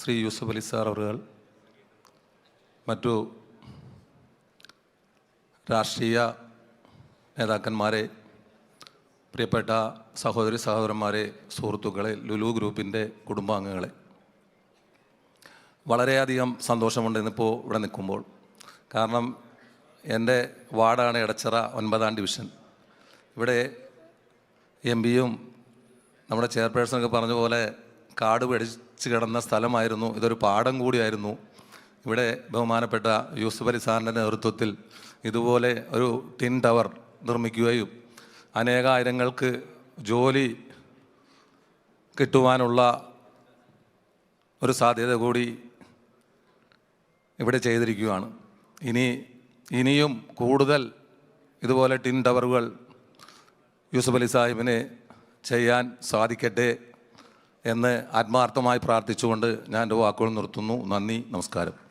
Shri Yusuf Ali sir അവറുകൾ മറ്റു രാഷ്ട്രീയ നേതാക്കന്മാരെ പ്രിയപ്പെട്ട സഹോദരി സഹോദരന്മാരെ സുഹൃത്തുക്കളെ ലുലു ഗ്രൂപ്പിന്റെ കുടുംബാംഗങ്ങളെ. വളരെയധികം സന്തോഷമുണ്ട് ഇന്നിപ്പോൾ ഇവിടെ നിൽക്കുമ്പോൾ. കാരണം എന്റെ വാർഡാണ് എടച്ചിറ ഒൻപതാം ഡിവിഷൻ. ഇവിടെ എം പിയും നമ്മുടെ ചെയർപേഴ്സണൊക്കെ പറഞ്ഞ പോലെ കാട് പിടിച്ച് കിടന്ന സ്ഥലമായിരുന്നു. ഇതൊരു പാടം കൂടിയായിരുന്നു. ഇവിടെ ബഹുമാനപ്പെട്ട യൂസുഫ് അലി സാറിന്റെ നേതൃത്വത്തിൽ ഇതുപോലെ ഒരു ടിൻ ടവർ നിർമ്മിക്കുകയും അനേകായിരങ്ങൾക്ക് ജോലി കിട്ടുവാനുള്ള ഒരു സാധ്യത കൂടി ഇവിടെ ചെയ്തിരിക്കുകയാണ്. ഇനി ഇനിയും കൂടുതൽ ഇതുപോലെ ടിൻ ടവറുകൾ യൂസുഫ് അലി സാഹിബിന് ചെയ്യാൻ സാധിക്കട്ടെ എന്ന് ആത്മാർത്ഥമായി പ്രാർത്ഥിച്ചുകൊണ്ട് ഞാൻ എന്റെ വാക്കുകൾ നിർത്തുന്നു. നന്ദി നമസ്കാരം.